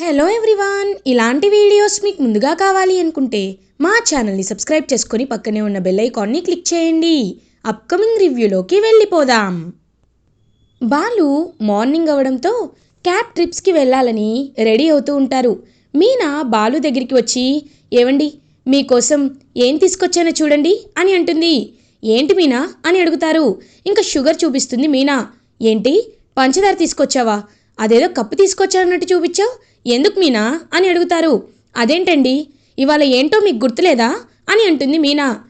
Hello everyone ఇలాంటి videos మీకు ముందుగా కావాలి అనుకుంటే మా ఛానల్ని సబ్స్క్రైబ్ చేసుకొని పక్కనే ఉన్న బెల్ ఐకాన్ని క్లిక్ చేయండి. అప్కమింగ్ రివ్యూలోకి వెళ్ళిపోదాం. బాలు మార్నింగ్ అవడంతో క్యాబ్ ట్రిప్స్కి వెళ్ళాలని రెడీ అవుతూ ఉంటారు. మీనా బాలు దగ్గరికి వచ్చి ఏవండి మీకోసం ఏం తీసుకొచ్చానో చూడండి అని అంటుంది. ఏంటి మీనా? అని అడుగుతారు. ఇంకా షుగర్ చూపిస్తుంది మీనా. ఏంటి? పంచదార తీసుకొచ్చావా? అదేదో కప్పు తీసుకొచ్చానన్నట్టు చూపించావు? ఎందుకు మీనా? అని అడుగుతారు. అదేంటండి? ఇవాళ ఏంటో మీకు గుర్తులేదా? అని అంటుంది మీనా.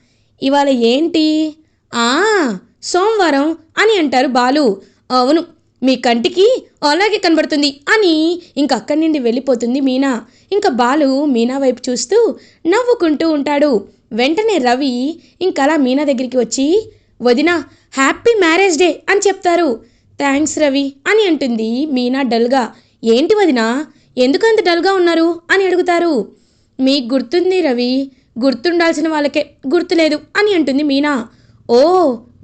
ఇవాళ ఏంటి? ఆ సోమవారం అని అంటారు బాలు. అవును మీ కంటికి అలాగే కనబడుతుంది అని ఇంక అక్కడి నుండి వెళ్ళిపోతుంది మీనా. ఇంకా బాలు మీనా వైపు చూస్తూ నవ్వుకుంటూ ఉంటాడు. వెంటనే రవి ఇంకలా మీనా దగ్గరికి వచ్చి వదినా హ్యాపీ మ్యారేజ్ డే అని చెప్తారు. థ్యాంక్స్ రవి అని అంటుంది మీనా డల్గా. ఏంటి వదినా? ఎందుకంత డల్గా ఉన్నారు? అని అడుగుతారు. మీకు గుర్తుంది రవి గుర్తుండాల్సిన వాళ్ళకే గుర్తులేదు అని అంటుంది మీనా. ఓ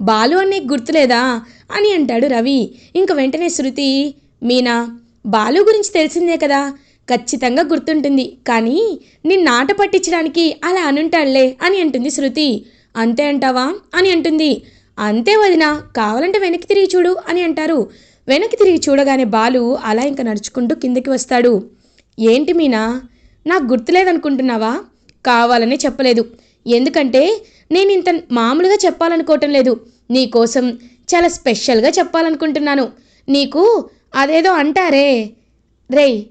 బాలు అనే గుర్తులేదా? అని అంటాడు రవి. ఇంక వెంటనే శృతి మీనా బాలు గురించి తెలిసిందే కదా ఖచ్చితంగా గుర్తుంటుంది. కానీ నిన్ను ఆట పట్టించడానికి అలా అనుంటాడులే అని అంటుంది శృతి. అంతే అంటావా? అని అంటుంది. అంతే వదినా కావాలంటే వెనక్కి తిరిగి చూడు అని అంటారు. వెనక్కి తిరిగి చూడగానే బాలు అలా ఇంకా నడుచుకుంటూ కిందకి వస్తాడు. ఏంటి మీనా? నాకు గుర్తులేదనుకుంటున్నావా? కావాలనే చెప్పలేదు. ఎందుకంటే నేను ఇంత మామూలుగా చెప్పాలనుకోవటం లేదు. నీకోసం చాలా స్పెషల్గా చెప్పాలనుకుంటున్నాను. నీకు అదేదో అంటారే. రేయ్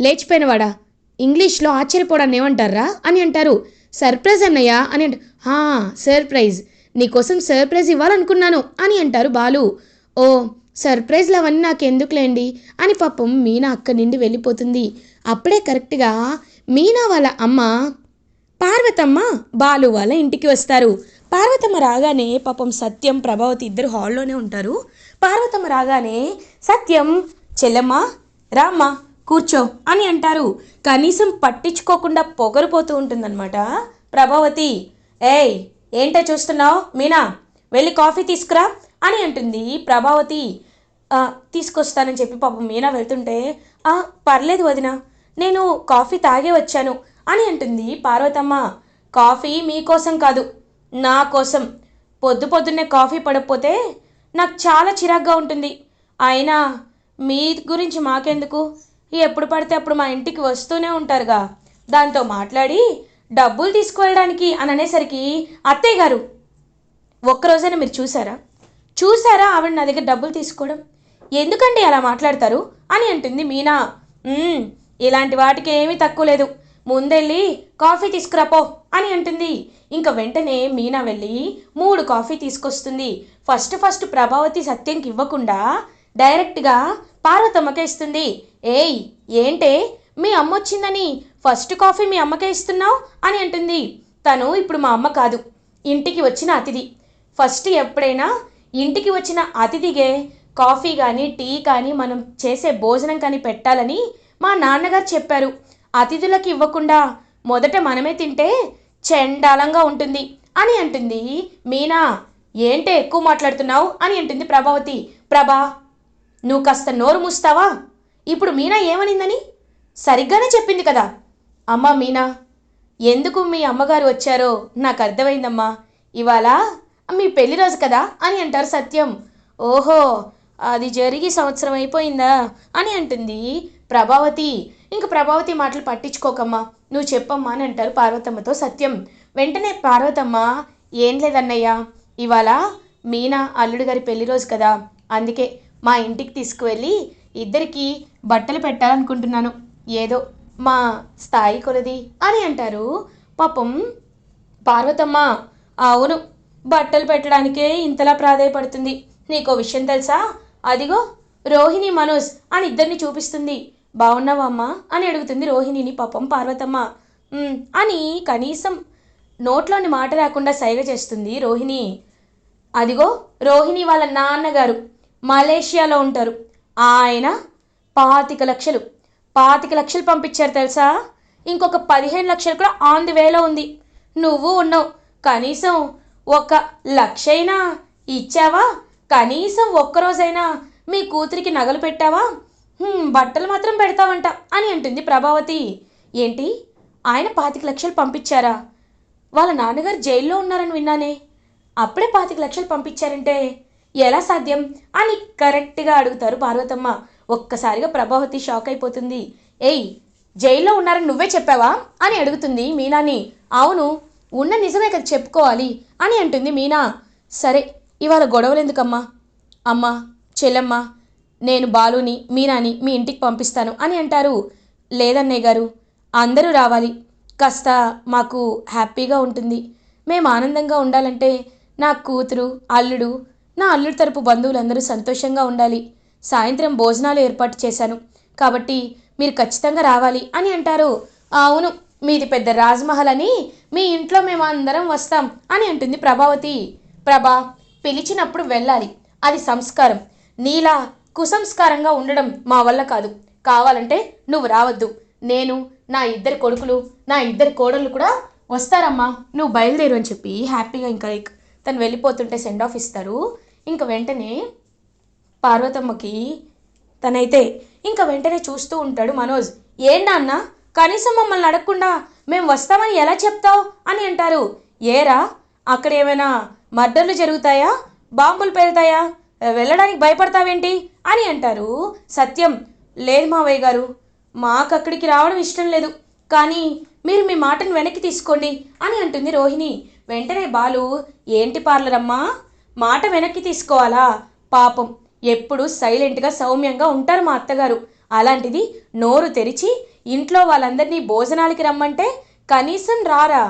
లేచిపోయినవాడా? ఇంగ్లీష్లో ఆశ్చర్యపోవడాన్ని ఏమంటారా? అని అంటారు. సర్ప్రైజ్ అన్నయ్య అని అంట సర్ప్రైజ్. నీకోసం సర్ప్రైజ్ ఇవ్వాలనుకున్నాను అని అంటారు బాలు. ఓ సర్ప్రైజ్లు అవన్నీ నాకెందుకులేండి? అని పాపం మీనా అక్కడి నుండి వెళ్ళిపోతుంది. అప్పుడే కరెక్ట్గా మీనా వాళ్ళ అమ్మ పార్వతమ్మ బాలు వాళ్ళ ఇంటికి వస్తారు. పార్వతమ్మ రాగానే పాపం సత్యం ప్రభావతి ఇద్దరు హాల్లోనే ఉంటారు. పార్వతమ్మ రాగానే సత్యం చెల్లమ్మ రామ్మ కూర్చో అని అంటారు. కనీసం పట్టించుకోకుండా పొగరిపోతూ ఉంటుందన్నమాట. ప్రభావతి ఏయ్ ఏంటో చూస్తున్నావు? మీనా వెళ్ళి కాఫీ తీసుకురా. అని అంటుంది. ప్రభావతి తీసుకొస్తానని చెప్పి పాపం మీనా వెళ్తుంటే "ఆ, పర్లేదు వదిన నేను కాఫీ తాగే వచ్చాను అని అంటుంది పార్వతమ్మ. కాఫీ మీకోసం కాదు నా కోసం. పొద్దు పొద్దున్నే కాఫీ పడకపోతే నాకు చాలా చిరాగ్గా ఉంటుంది. అయినా మీ గురించి మాకెందుకు? ఎప్పుడు పడితే అప్పుడు మా ఇంటికి వస్తూనే ఉంటారుగా. దాంతో మాట్లాడి డబ్బులు తీసుకువెళ్ళడానికి అని అనేసరికి అత్తయ్య గారు ఒక్కరోజైనా మీరు చూసారా? చూసారా ఆవిడ నా దగ్గర డబ్బులు తీసుకోవడం? ఎందుకండి అలా మాట్లాడతారు? అని అంటుంది మీనా. ఇలాంటి వాటికి ఏమీ తక్కువ లేదు. ముందెళ్ళి కాఫీ తీసుకురాపో అని అంటుంది. ఇంకా వెంటనే మీనా వెళ్ళి మూడు కాఫీ తీసుకొస్తుంది. ఫస్ట్ ఫస్ట్ ప్రభావతి సత్యంకి ఇవ్వకుండా డైరెక్ట్గా పార్వతమ్మకే ఇస్తుంది. ఏయ్ ఏంటే? మీ అమ్మ వచ్చిందని ఫస్ట్ కాఫీ మీ అమ్మకే ఇస్తున్నావు? అని అంటుంది. తను ఇప్పుడు మా అమ్మ కాదు. ఇంటికి వచ్చిన అతిథి. ఫస్ట్ ఎప్పుడైనా ఇంటికి వచ్చిన అతిథిగే కాఫీ కానీ టీ కానీ మనం చేసే భోజనం కానీ పెట్టాలని మా నాన్నగారు చెప్పారు. అతిథులకు ఇవ్వకుండా మొదట మనమే తింటే చెండాలంగా ఉంటుంది అని అంటుంది. మీనా ఏంటే ఎక్కువ మాట్లాడుతున్నావు అని అంటుంది ప్రభావతి. ప్రభా నువ్వు కాస్త నోరు మూస్తావా? ఇప్పుడు మీనా ఏమనిందని? సరిగ్గానే చెప్పింది కదా. అమ్మా మీనా ఎందుకు మీ అమ్మగారు వచ్చారో నాకు అర్థమైందమ్మా. ఇవాళ మీ పెళ్ళి రోజు కదా? అని అంటారు సత్యం. ఓహో అది జరిగి సంవత్సరం అయిపోయిందా? అని అంటుంది ప్రభావతి. ఇంక ప్రభావతి మాటలు పట్టించుకోకమ్మా. నువ్వు చెప్పమ్మా అని అంటారు పార్వతమ్మతో సత్యం. వెంటనే పార్వతమ్మ ఏం లేదన్నయ్య. ఇవాళ మీనా అల్లుడు గారి పెళ్ళి రోజు కదా. అందుకే మా ఇంటికి తీసుకువెళ్ళి ఇద్దరికి బట్టలు పెట్టాలనుకుంటున్నాను. ఏదో మా స్థాయి కొలది అని అంటారు. పాపం పార్వతమ్మ అవును బట్టలు పెట్టడానికే ఇంతలా ప్రాధాయపడుతుంది. నీకో విషయం తెలుసా? అదిగో రోహిణి మనోజ్ అని ఇద్దరిని చూపిస్తుంది. బాగున్నావమ్మా అని అడుగుతుంది రోహిణిని పాపం పార్వతమ్మ. అని కనీసం నోట్లోని మాట రాకుండా సైగ చేస్తుంది రోహిణి. అదిగో రోహిణి వాళ్ళ నాన్నగారు మలేషియాలో ఉంటారు. ఆయన పాతిక లక్షలు. పాతిక లక్షలు పంపించారు తెలుసా? ఇంకొక పదిహేను లక్షలు కూడా ఆన్ ది వేలో ఉంది. నువ్వు ఉన్నావు. కనీసం ఒక లక్షైనా ఇచ్చావా? కనీసం ఒక్కరోజైనా మీ కూతురికి నగలు పెట్టావా? బట్టలు మాత్రం పెడతావంట అని అంటుంది ప్రభావతి. ఏంటి? ఆయన పాతిక లక్షలు పంపించారా? వాళ్ళ నాన్నగారు జైల్లో ఉన్నారని విన్నానే. అప్పుడే పాతిక లక్షలు పంపించారంటే ఎలా సాధ్యం అని కరెక్ట్గా అడుగుతారు పార్వతమ్మ. ఒక్కసారిగా ప్రభావతి షాక్ అయిపోతుంది. ఏయ్ జైల్లో ఉన్నారని నువ్వే చెప్పావా? అని అడుగుతుంది మీనాని. అవును ఉన్న నిజమే కదా చెప్పుకోవాలి అని అంటుంది మీనా. సరే ఇవాళ గొడవలు ఎందుకమ్మా? అమ్మా చెల్లమ్మ నేను బాలుని మీనాని మీ ఇంటికి పంపిస్తాను అని అంటారు. లేదన్నయ్య గారు అందరూ రావాలి. కాస్త మాకు హ్యాపీగా ఉంటుంది. మేము ఆనందంగా ఉండాలంటే నా కూతురు అల్లుడు నా అల్లుడు తరపు బంధువులందరూ సంతోషంగా ఉండాలి. సాయంత్రం భోజనాలు ఏర్పాటు చేశాను. కాబట్టి మీరు ఖచ్చితంగా రావాలి అని అంటారు. అవును మీది పెద్ద రాజ్మహల్ అని మీ ఇంట్లో మేము అందరం వస్తాం అని అంటుంది ప్రభావతి. ప్రభా పిలిచినప్పుడు వెళ్ళాలి. అది సంస్కారం. నీలా కుసంస్కారంగా ఉండడం మా వల్ల కాదు. కావాలంటే నువ్వు రావద్దు. నేను నా ఇద్దరు కొడుకులు నా ఇద్దరు కోడళ్ళు కూడా వస్తారమ్మా. నువ్వు బయలుదేరు అని చెప్పి హ్యాపీగా ఇంకా లైక్ తను వెళ్ళిపోతుంటే సెండ్ ఆఫ్ ఇస్తారు. ఇంకా వెంటనే పార్వతమ్మకి తనైతే ఇంకా వెంటనే చూస్తూ ఉంటాడు మనోజ్. ఏంటన్నా కనీసం మమ్మల్ని అడగకుండా మేము వస్తామని ఎలా చెప్తావు అని అంటారు. ఏరా అక్కడ ఏమైనా మర్డర్లు జరుగుతాయా? బాంబులు పేలుతాయా? వెళ్ళడానికి భయపడతావేంటి? అని అంటారు. సత్యం లేదు మావయ్య గారు మాకు అక్కడికి రావడం ఇష్టం లేదు. కానీ మీరు మీ మాటను వెనక్కి తీసుకోండి అని అంటుంది రోహిణి. వెంటనే బాలు ఏంటి పార్లర్ అమ్మా మాట వెనక్కి తీసుకోవాలా? పాపం ఎప్పుడు సైలెంట్గా సౌమ్యంగా ఉంటారు మా అత్తగారు. అలాంటిది నోరు తెరిచి ఇంట్లో వాళ్ళందరినీ భోజనాలకి రమ్మంటే కనీసం రారా?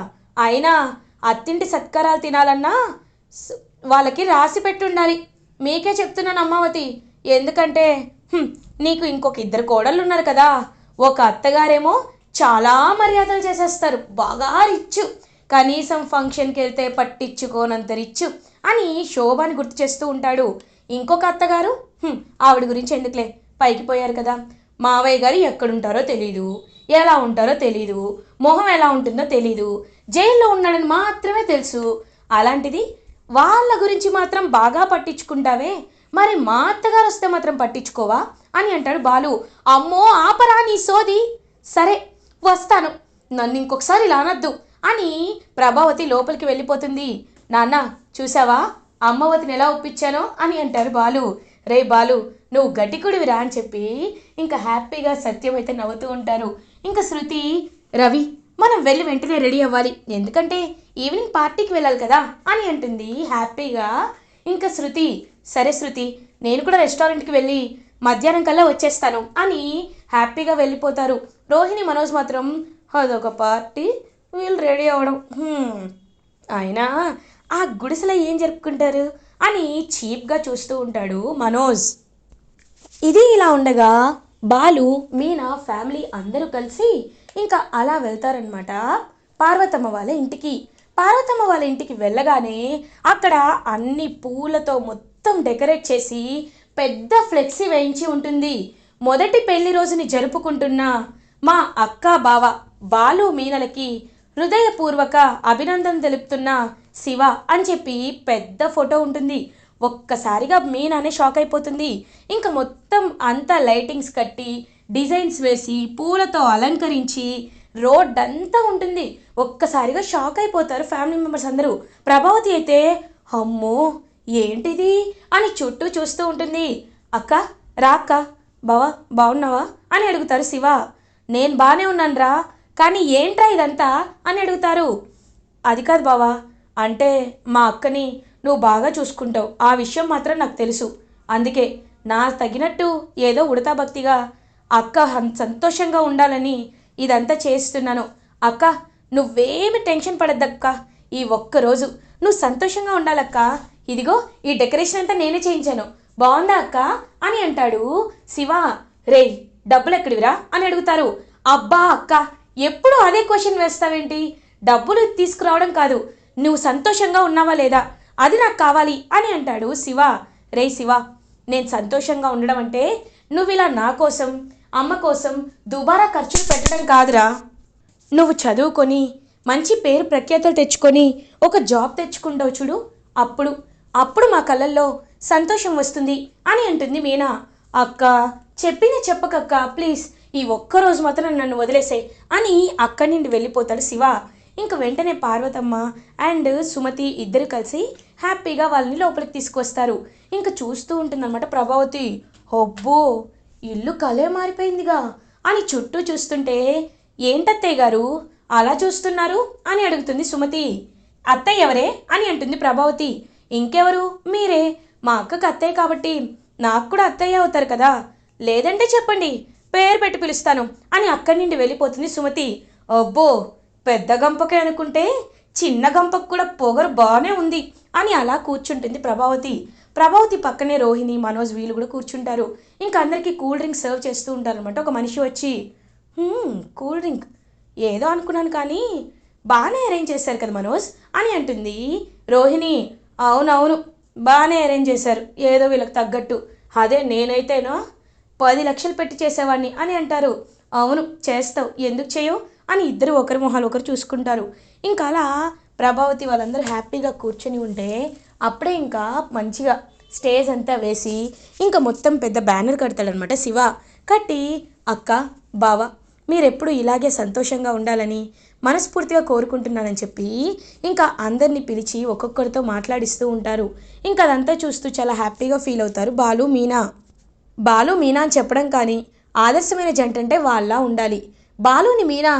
అయినా అత్తింటి సత్కారాలు తినాలన్నా వాళ్ళకి రాసి పెట్టుండాలి. మీకే చెప్తున్నాను అమ్మావతి. ఎందుకంటే నీకు ఇంకొక ఇద్దరు కోడళ్ళు ఉన్నారు కదా. ఒక అత్తగారేమో చాలా మర్యాదలు చేసేస్తారు. బాగా రిచ్చు. కనీసం ఫంక్షన్కి వెళ్తే పట్టించుకోనంత రిచ్చు అని శోభాని గుర్తు చేస్తూ ఉంటాడు. ఇంకొక అత్తగారు ఆవిడ గురించి ఎందుకులే? పైకి పోయారు కదా. మావయ్య గారు ఎక్కడుంటారో తెలీదు ఎలా ఉంటారో తెలీదు మొహం ఎలా ఉంటుందో తెలీదు జైల్లో ఉన్నాడని మాత్రమే తెలుసు. అలాంటిది వాళ్ళ గురించి మాత్రం బాగా పట్టించుకుంటావే. మరి మా అత్తగారు వస్తే మాత్రం పట్టించుకోవా? అని అంటాడు బాలు. అమ్మో ఆపరా నీ సోది. సరే వస్తాను. నన్ను ఇంకొకసారి ఇలా అనొద్దు అని ప్రభావతి లోపలికి వెళ్ళిపోతుంది. నాన్న చూసావా? అమ్మవతిని ఎలా ఒప్పించానో అని అంటారు బాలు. రే బాలు నువ్వు గటికుడివిరా అని చెప్పి ఇంకా హ్యాపీగా సత్యం అయితే నవ్వుతూ ఉంటారు. ఇంకా శృతి రవి మనం వెళ్ళి వెంటనే రెడీ అవ్వాలి. ఎందుకంటే ఈవినింగ్ పార్టీకి వెళ్ళాలి కదా అని అంటుంది హ్యాపీగా. ఇంకా శృతి సరే శృతి నేను కూడా రెస్టారెంట్కి వెళ్ళి మధ్యాహ్నం కల్లా వచ్చేస్తాను అని హ్యాపీగా వెళ్ళిపోతారు. రోహిణి మనోజ్ మాత్రం అదొక పార్టీ వీళ్ళు రెడీ అవ్వడం. అయినా ఆ గుడిసెలో ఏం జరుపుకుంటారు? అని చీప్గా చూస్తూ ఉంటాడు మనోజ్. ఇది ఇలా ఉండగా బాలు మీనా ఫ్యామిలీ అందరూ కలిసి ఇంకా అలా వెళ్తారనమాట పార్వతమ్మ వాళ్ళ ఇంటికి. పార్వతమ్మ వాళ్ళ ఇంటికి వెళ్ళగానే అక్కడ అన్ని పూలతో మొత్తం డెకరేట్ చేసి పెద్ద ఫ్లెక్సీ వేయించి ఉంటుంది. మొదటి పెళ్ళి రోజుని జరుపుకుంటున్న మా అక్క బావ బాలు మీనలకి హృదయపూర్వక అభినందన తెలుపుతున్న శివ అని చెప్పి పెద్ద ఫోటో ఉంటుంది. ఒక్కసారిగా మీనానే షాక్ అయిపోతుంది. ఇంకా మొత్తం అంతా లైటింగ్స్ కట్టి డిజైన్స్ వేసి పూలతో అలంకరించి రోడ్ అంతా ఉంటుంది. ఒక్కసారిగా షాక్ అయిపోతారు ఫ్యామిలీ మెంబర్స్ అందరూ. ప్రభావతి అయితే అమ్మో ఏంటిది? అని చుట్టూ చూస్తూ ఉంటుంది. అక్క రా అక్క బావా బాగున్నావా అని అడుగుతారు శివ. నేను బాగానే ఉన్నాను రా కానీ ఏంట్రా ఇదంతా? అని అడుగుతారు. అది కాదు బావా అంటే మా అక్కని నువ్వు బాగా చూసుకుంటావు. ఆ విషయం మాత్రం నాకు తెలుసు. అందుకే నా తగినట్టు ఏదో ఉడతా భక్తిగా అక్క సంతోషంగా ఉండాలని ఇదంతా చేస్తున్నాను. అక్క నువ్వేమి టెన్షన్ పడద్దక్క. ఈ ఒక్కరోజు నువ్వు సంతోషంగా ఉండాలక్క. ఇదిగో ఈ డెకరేషన్ అంతా నేనే చేయించాను. బాగుందా అక్క? అని అంటాడు శివ. రే డబ్బులు ఎక్కడివిరా అని అడుగుతారు. అబ్బా అక్క ఎప్పుడు అదే క్వశ్చన్ వేస్తావేంటి? డబ్బులు తీసుకురావడం కాదు. నువ్వు సంతోషంగా ఉన్నావా లేదా? అది నాకు కావాలి అని అంటాడు శివ. రే శివ నేను సంతోషంగా ఉండడం అంటే నువ్వు ఇలా నా కోసం అమ్మ కోసం దుబారా ఖర్చులు పెట్టడం కాదురా. నువ్వు చదువుకొని మంచి పేరు ప్రఖ్యాతలు తెచ్చుకొని ఒక జాబ్ తెచ్చుకుంటావు చూడు. అప్పుడు అప్పుడు మా కళ్ళల్లో సంతోషం వస్తుంది అని అంటుంది మీనా. అక్క చెప్పింది చెప్పకక్క ప్లీజ్. ఈ ఒక్క రోజు మాత్రం నన్ను వదిలేసే అని అక్కడి నుండి వెళ్ళిపోతాడు శివ. ఇంక వెంటనే పార్వతమ్మ అండ్ సుమతి ఇద్దరు కలిసి హ్యాపీగా వాళ్ళని లోపలికి తీసుకొస్తారు ఇంక చూస్తూ ఉంటుందన్నమాట ప్రభావతి. హొబ్బో ఇల్లు కలే మారిపోయిందిగా అని చుట్టూ చూస్తుంటే ఏంటత్తయ్య గారు అలా చూస్తున్నారు? అని అడుగుతుంది సుమతి. అత్తయ్య ఎవరే? అని అంటుంది ప్రభావతి. ఇంకెవరు? మీరే. మా అక్కకు అత్తయ్య కాబట్టి నాకు కూడా అత్తయ్య అవుతారు కదా. లేదంటే చెప్పండి. పేరు పెట్టి పిలుస్తాను అని అక్కడి నుండి వెళ్ళిపోతుంది సుమతి. అబ్బో పెద్ద గంపకే అనుకుంటే చిన్న గంపకు కూడా పొగరు బాగానే ఉంది అని అలా కూర్చుంటుంది ప్రభావతి. ప్రభావతి పక్కనే రోహిణి మనోజ్ వీళ్ళు కూడా కూర్చుంటారు. ఇంకా అందరికీ కూల్ డ్రింక్ సర్వ్ చేస్తూ ఉంటారు అనమాట ఒక మనిషి వచ్చి కూల్ డ్రింక్. ఏదో అనుకున్నాను కానీ బాగానే అరేంజ్ చేశారు కదా మనోజ్? అని అంటుంది రోహిణి. అవునవును బాగానే అరేంజ్ చేశారు. ఏదో వీళ్ళకి తగ్గట్టు. అదే నేనైతేనో పది లక్షలు పెట్టి చేసేవాడిని అని అంటారు. అవును చేస్తావు. ఎందుకు చేయవు? అని ఇద్దరు ఒకరి మొహాలు ఒకరు చూసుకుంటారు. ఇంకా అలా ప్రభావతి వాళ్ళందరూ హ్యాపీగా కూర్చొని ఉంటే అప్పుడే ఇంకా మంచిగా స్టేజ్ అంతా వేసి ఇంకా మొత్తం పెద్ద బ్యానర్ కడతాడనమాట శివ. కట్టి అక్క బావ మీరెప్పుడు ఇలాగే సంతోషంగా ఉండాలని మనస్ఫూర్తిగా కోరుకుంటున్నానని చెప్పి ఇంకా అందరినీ పిలిచి ఒక్కొక్కరితో మాట్లాడిస్తూ ఉంటారు. ఇంకా అదంతా చూస్తూ చాలా హ్యాపీగా ఫీల్ అవుతారు బాలు మీనా. బాలు మీనా అని చెప్పడం కానీ ఆదర్శమైన జంట అంటే వాళ్ళ ఉండాలి. బాలుని మీనా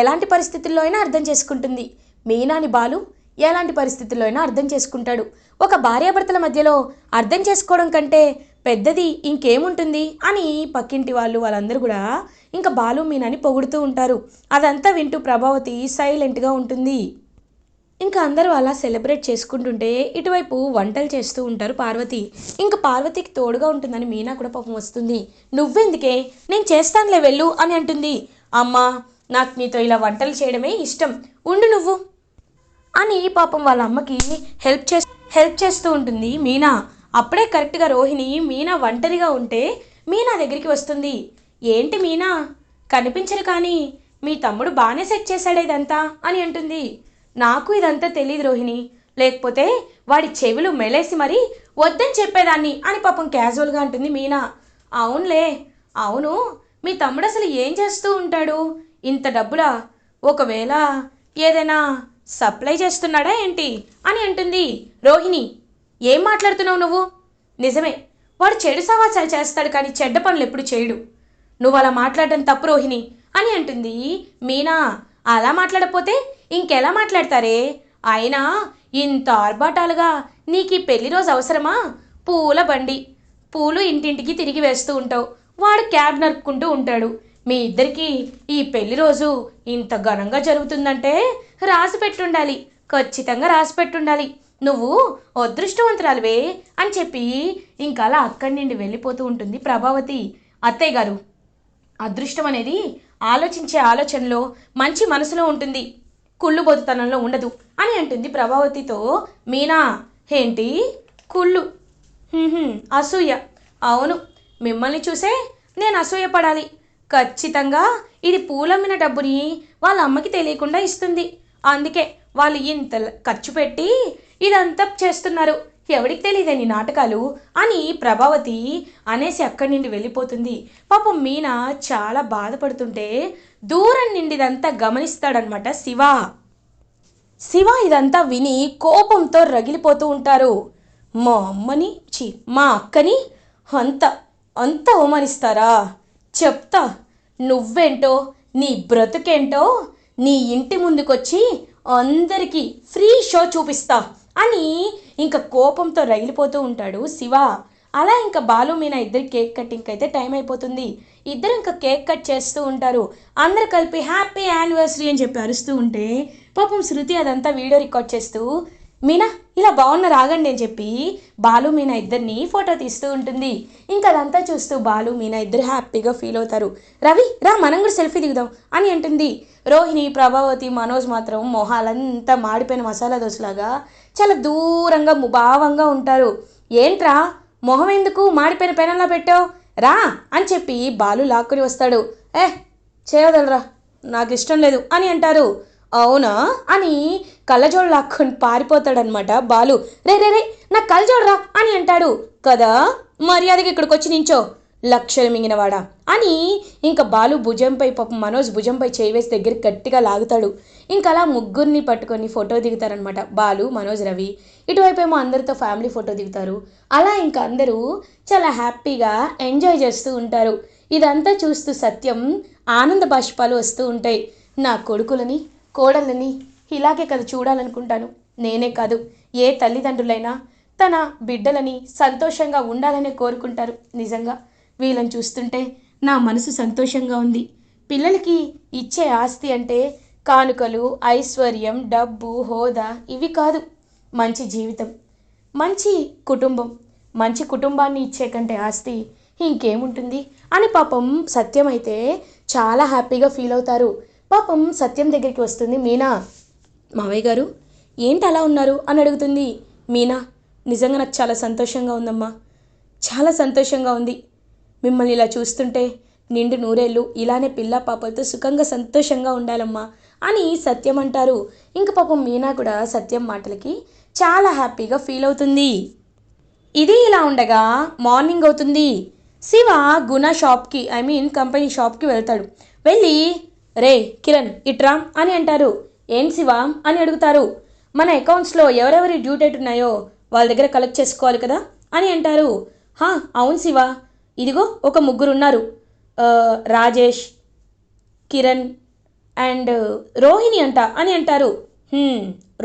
ఎలాంటి పరిస్థితుల్లో అయినా అర్థం చేసుకుంటుంది. మీనాని బాలు ఎలాంటి పరిస్థితుల్లో అయినా అర్థం చేసుకుంటాడు. ఒక భార్యాభర్తల మధ్యలో అర్థం చేసుకోవడం కంటే పెద్దది ఇంకేముంటుంది అని పక్కింటి వాళ్ళు వాళ్ళందరూ కూడా ఇంకా బాలు మీనాని పొగుడుతూ ఉంటారు. అదంతా వింటూ ప్రభావతి సైలెంట్గా ఉంటుంది. ఇంకా అందరూ అలా సెలబ్రేట్ చేసుకుంటుంటే ఇటువైపు వంటలు చేస్తూ ఉంటారు పార్వతి. ఇంకా పార్వతికి తోడుగా ఉంటుందని మీనా కూడా పాపం వస్తుంది. నువ్వెందుకే? నేను చేస్తానులే వెళ్ళు అని అంటుంది. అమ్మా నాకు నీతో ఇలా వంటలు చేయడమే ఇష్టం. ఉండు నువ్వు. అని పాపం వాళ్ళ అమ్మకి హెల్ప్ చే హెల్ప్ చేస్తూ ఉంటుంది మీనా. అప్పుడే కరెక్ట్గా రోహిణి మీనా ఒంటరిగా ఉంటే మీనా దగ్గరికి వస్తుంది. ఏంటి మీనా? కనిపించరు కానీ మీ తమ్ముడు బాగానే సెట్ చేశాడు ఇదంతా అని అంటుంది. నాకు ఇదంతా తెలియదు రోహిణి. లేకపోతే వాడి చెవులు మెలేసి మరీ వద్దని చెప్పేదాన్ని అని పాపం క్యాజువల్గా అంటుంది మీనా. అవునులే అవును. మీ తమ్ముడు అసలు ఏం చేస్తూ ఉంటాడు? ఇంత డబ్బులా? ఒకవేళ ఏదైనా సప్లై చేస్తున్నాడా ఏంటి? అని అంటుంది రోహిణి. ఏం మాట్లాడుతున్నావు నువ్వు? నిజమే వాడు చెడు సవాసాలు చేస్తాడు కానీ చెడ్డ పనులు ఎప్పుడు చేయడు. నువ్వు అలా మాట్లాడడం తప్పు రోహిణి అని అంటుంది మీనా. అలా మాట్లాడకపోతే ఇంకెలా మాట్లాడతారే? అయినా ఇంత ఆర్భాటాలుగా నీకు ఈ పెళ్ళి రోజు అవసరమా? పూల బండి. పూలు ఇంటింటికి తిరిగి వేస్తూ ఉంటావు. వాడు క్యాబ్ నరుపుకుంటూ ఉంటాడు. మీ ఇద్దరికి ఈ పెళ్ళి రోజు ఇంత ఘనంగా జరుగుతుందంటే రాసి పెట్టుండాలి. ఖచ్చితంగా రాసి పెట్టుండాలి. నువ్వు అదృష్టవంతురాలివే అని చెప్పి ఇంకా అలా అక్కడి నుండి వెళ్ళిపోతూ ఉంటుంది ప్రభావతి. అత్తయ్య గారు అదృష్టం అనేది ఆలోచించే ఆలోచనలో మంచి మనసులో ఉంటుంది. కుళ్ళు కుళ్ళుబోతుతనంలో ఉండదు అని అంటుంది ప్రభావతితో మీనా. ఏంటి? కుళ్ళు. అసూయ. అవును మిమ్మల్ని చూసే నేను అసూయపడాలి. ఖచ్చితంగా ఇది పూలమ్మిన డబ్బుని వాళ్ళ అమ్మకి తెలియకుండా ఇస్తుంది. అందుకే వాళ్ళు ఇంత ఖర్చు పెట్టి ఇదంతా చేస్తున్నారు. ఎవడికి తెలియదే నీ నాటకాలు అని ప్రభావతి అనేసి అక్కడి నుండి వెళ్ళిపోతుంది. పాపం మీనా చాలా బాధపడుతుంటే దూరం నిండిదంతా గమనిస్తాడనమాట శివ. శివ ఇదంతా విని కోపంతో రగిలిపోతూ ఉంటారు. మా అమ్మని చి మా అక్కని అంత అంత అవమానిస్తారా? చెప్తా. నువ్వేంటో నీ బ్రతుకేంటో నీ ఇంటి ముందుకొచ్చి అందరికీ ఫ్రీ షో చూపిస్తా అని ఇంకా కోపంతో రగిలిపోతూ ఉంటాడు శివ. అలా ఇంకా బాలు మీనా ఇద్దరు కేక్ కటింగ్కి అయితే టైం అయిపోతుంది. ఇద్దరు ఇంకా కేక్ కట్ చేస్తూ ఉంటారు. అందరు కలిపి హ్యాపీ యానివర్సరీ అని చెప్పి అరుస్తూ ఉంటే పాపం శృతి అదంతా వీడియో రికార్డ్ చేస్తూ మీనా ఇలా బాగున్న రాగండి అని చెప్పి బాలు మీనా ఇద్దరిని ఫోటో తీస్తూ ఉంటుంది. ఇంకా అదంతా చూస్తూ బాలు మీనా ఇద్దరు హ్యాపీగా ఫీల్ అవుతారు. రవి రా మనం కూడా సెల్ఫీ దిగుదాం అని అంటుంది. రోహిణి ప్రభావతి మనోజ్ మాత్రం మొహాలంతా మాడిపోయిన మసాలా దోశలాగా చాలా దూరంగా ముభావంగా ఉంటారు. ఏంట్రా మొహం ఎందుకు మాడిపోయిన పెనంలా పెట్టావు? రా అని చెప్పి బాలు లాక్కుని వస్తాడు. ఏ చేయదలరా నాకు ఇష్టం లేదు అని అంటారు. అవునా అని కళ్ళజోడు లాక్కొని పారిపోతాడనమాట బాలు రే రే రే నా కళ్ళజోడు రా అని అంటాడు. కదా మర్యాదగా ఇక్కడికి వచ్చి నించో లక్షలు మింగినవాడా అని ఇంకా బాలు భుజంపై పాపం మనోజ్ భుజంపై చేయి వేసి దగ్గర గట్టిగా లాగుతాడు. ఇంకా అలా ముగ్గురిని పట్టుకొని ఫోటో దిగుతారనమాట బాలు మనోజ్ రవి. ఇటువైపు ఏమో అందరితో ఫ్యామిలీ ఫోటో దిగుతారు. అలా ఇంకా అందరూ చాలా హ్యాపీగా ఎంజాయ్ చేస్తూ ఉంటారు. ఇదంతా చూస్తూ సత్యం ఆనంద బాష్పాలు వస్తూ ఉంటాయి. నా కొడుకులని కోడళ్ళని ఇలాగే కదా చూడాలనుకుంటాను. నేనే కాదు ఏ తల్లిదండ్రులైనా తన బిడ్డలని సంతోషంగా ఉండాలనే కోరుకుంటారు. నిజంగా వీళ్ళని చూస్తుంటే నా మనసు సంతోషంగా ఉంది. పిల్లలకి ఇచ్చే ఆస్తి అంటే కానుకలు ఐశ్వర్యం డబ్బు హోదా ఇవి కాదు. మంచి జీవితం మంచి కుటుంబం మంచి కుటుంబాన్ని ఇచ్చే కంటే ఆస్తి ఇంకేముంటుంది? అని పాపం సత్యం అయితే చాలా హ్యాపీగా ఫీల్ అవుతారు. పాపం సత్యం దగ్గరికి వస్తుంది మీనా. మావయ్య గారు ఏంటి అలా ఉన్నారు? అని అడుగుతుంది. మీనా నిజంగా నాకు చాలా సంతోషంగా ఉందమ్మా. చాలా సంతోషంగా ఉంది. మిమ్మల్ని ఇలా చూస్తుంటే నిండు నూరేళ్ళు ఇలానే పిల్ల పాపలతో సుఖంగా సంతోషంగా ఉండాలమ్మా అని సత్యం అంటారు. ఇంక పాపం మీనా కూడా సత్యం మాటలకి చాలా హ్యాపీగా ఫీల్ అవుతుంది. ఇది ఇలా ఉండగా మార్నింగ్ అవుతుంది. శివ గుణ షాప్కి ఐ మీన్ కంపెనీ షాప్కి వెళ్తాడు. వెళ్ళి రే కిరణ్ ఇట్రా అని అంటారు. ఏం శివ అని అడుగుతారు. మన అకౌంట్స్లో ఎవరెవరి డ్యూ డేట్ ఉన్నాయో వాళ్ళ దగ్గర కలెక్ట్ చేసుకోవాలి కదా అని అంటారు. హా అవును శివ. ఇదిగో ఒక ముగ్గురు ఉన్నారు రాజేష్ కిరణ్ అండ్ రోహిణి అంట అని అంటారు.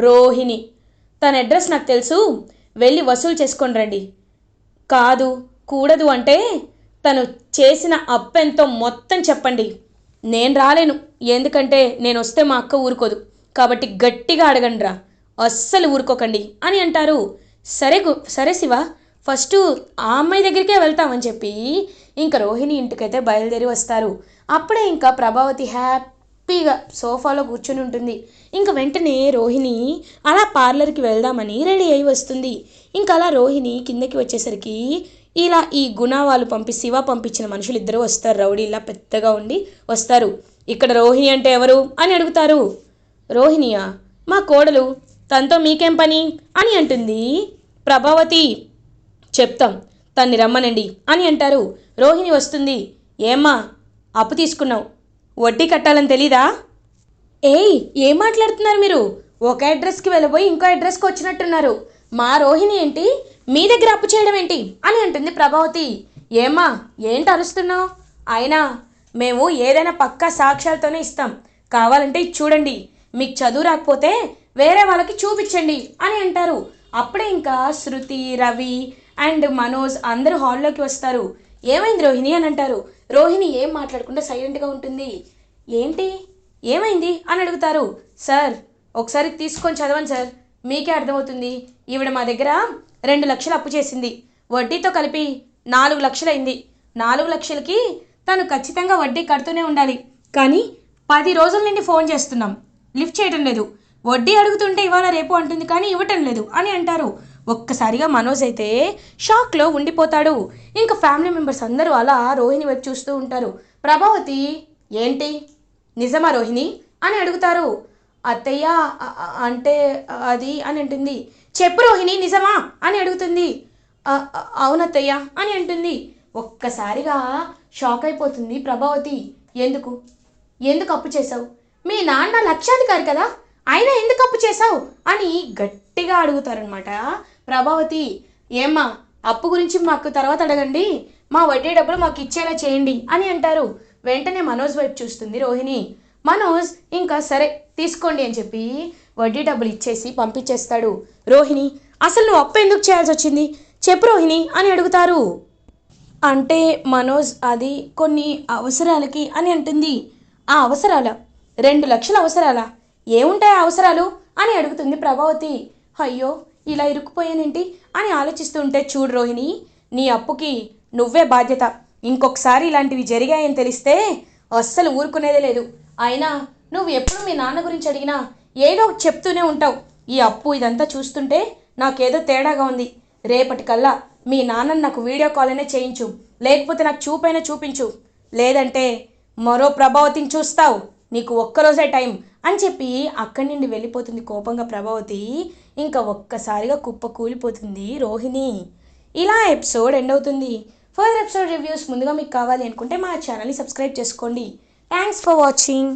రోహిణి. తన అడ్రస్ నాకు తెలుసు. వెళ్ళి వసూలు చేసుకొని రండి. కాదు కూడదు అంటే తను చేసిన అప్పెంతో మొత్తం చెప్పండి. నేను రాలేను. ఎందుకంటే నేను వస్తే మా అక్క ఊరుకోదు. కాబట్టి గట్టిగా అడగండి రా అస్సలు ఊరుకోకండి అని అంటారు. సరే గు సరే శివ ఫస్ట్ ఆ అమ్మాయి దగ్గరికే వెళ్తామని చెప్పి ఇంకా రోహిణి ఇంటికైతే బయలుదేరి వస్తారు. అప్పుడే ఇంకా ప్రభావతి హ్యాపీగా సోఫాలో కూర్చుని ఉంటుంది. ఇంకా వెంటనే రోహిణి అలా పార్లర్కి వెళ్దామని రెడీ అయి వస్తుంది. ఇంకా అలా రోహిణి కిందకి వచ్చేసరికి ఇలా ఈ గుణ వాళ్ళు పంపి శివ పంపించిన మనుషులు ఇద్దరు వస్తారు. రౌడీ ఇలా పెద్దగా ఉండి వస్తారు. ఇక్కడ రోహిణి అంటే ఎవరు? అని అడుగుతారు. రోహిణియా మా కోడలు తనతో మీకేం పని? అని అంటుంది. ప్రభావతి చెప్తాం తన్ని రమ్మనండి అని అంటారు. రోహిణి వస్తుంది. ఏమ్మా అప్పు తీసుకున్నావు వడ్డీ కట్టాలని తెలీదా? ఏయ్ ఏం మాట్లాడుతున్నారు మీరు? ఒక అడ్రస్కి వెళ్ళబోయి ఇంకో అడ్రస్కి వచ్చినట్టున్నారు. మా రోహిణి ఏంటి? మీ దగ్గర అప్పు చేయడం ఏంటి? అని అంటుంది ప్రభావతి. ఏమ్మా ఏంటి అరుస్తున్నావు? అయినా మేము ఏదైనా పక్కా సాక్ష్యాలతోనే ఇస్తాం. కావాలంటే ఇది చూడండి. మీకు చదువు రాకపోతే వేరే వాళ్ళకి చూపించండి అని అంటారు. అప్పుడే ఇంకా శృతి రవి అండ్ మనోజ్ అందరూ హాల్లోకి వస్తారు. ఏమైంది రోహిణి అని అంటారు. రోహిణి ఏం మాట్లాడకుండా సైలెంట్గా ఉంటుంది. ఏంటి? ఏమైంది? అని అడుగుతారు. సార్ ఒకసారి తీసుకొని చదవండి సార్. మీకే అర్థమవుతుంది. ఈవిడ మా దగ్గర రెండు లక్షలు అప్పు చేసింది. వడ్డీతో కలిపి నాలుగు లక్షలైంది. నాలుగు లక్షలకి తను ఖచ్చితంగా వడ్డీ కడుతూనే ఉండాలి. కానీ పది రోజుల నుండి ఫోన్ చేస్తున్నాం. లిఫ్ట్ చేయడం లేదు. వడ్డీ అడుగుతుంటే ఇవాళ రేపు అంటుంది కానీ ఇవ్వటం లేదు అని అంటారు. ఒక్కసారిగా మనోజ్ అయితే షాక్లో ఉండిపోతాడు. ఇంకా ఫ్యామిలీ మెంబర్స్ అందరూ అలా రోహిణి వైపు చూస్తూ ఉంటారు. ప్రభావతి ఏంటి? నిజమా రోహిణి? అని అడుగుతారు. అత్తయ్య అంటే అది అని అంటుంది. చెప్పు రోహిణి నిజమా? అని అడుగుతుంది. అవునత్తయ్య అని అంటుంది. ఒక్కసారిగా షాక్ అయిపోతుంది ప్రభావతి. ఎందుకు? ఎందుకు అప్పు చేసావు మీ నాన్న లక్షాధికారి కదా అయినా ఎందుకు అప్పు చేసావు అని గట్టిగా అడుగుతారనమాట ప్రభావతి ఏమ్మా అప్పు గురించి మాకు తర్వాత అడగండి. మా వడ్డీ డబ్బులు మాకు ఇచ్చేలా చేయండి అని అంటారు. వెంటనే మనోజ్ వైపు చూస్తుంది రోహిణి. మనోజ్ ఇంకా సరే తీసుకోండి అని చెప్పి వడ్డీ డబ్బులు ఇచ్చేసి పంపించేస్తాడు రోహిణి. అసలు నువ్వు అప్పు ఎందుకు చేయాల్సి వచ్చింది? చెప్పు రోహిణి అని అడుగుతారు. అంటే మనోజ్ అది కొన్ని అవసరాలకి అని అంటుంది. ఆ అవసరాల రెండు లక్షల అవసరాలా? ఏముంటాయి ఆ అవసరాలు? అని అడుగుతుంది ప్రభావతి. అయ్యో ఇలా ఇరుక్కుపోయానేంటి? అని ఆలోచిస్తుంటే చూడు రోహిణి నీ అప్పుకి నువ్వే బాధ్యత. ఇంకొకసారి ఇలాంటివి జరిగాయని తెలిస్తే అస్సలు ఊరుకునేదే లేదు. అయినా నువ్వు ఎప్పుడు మీ నాన్న గురించి అడిగినా ఏదో ఒకటి చెప్తూనే ఉంటావు. ఈ అప్పు ఇదంతా చూస్తుంటే నాకేదో తేడాగా ఉంది. రేపటికల్లా మీ నాన్నని నాకు వీడియో కాల్ అయినా చేయించు. లేకపోతే నాకు చూపైనా చూపించు. లేదంటే మరో ప్రభావతిని చూస్తావు. నీకు ఒక్కరోజే టైం అని చెప్పి అక్కడి నుండి వెళ్ళిపోతుంది కోపంగా ప్రభావతి. ఇంకా ఒక్కసారిగా కుప్ప కూలిపోతుంది రోహిణి. ఇలా ఎపిసోడ్ ఎండ్ అవుతుంది. ఫర్దర్ ఎపిసోడ్ రివ్యూస్ ముందుగా మీకు కావాలి అనుకుంటే మా ఛానల్ని సబ్స్క్రైబ్ చేసుకోండి. Thanks for watching.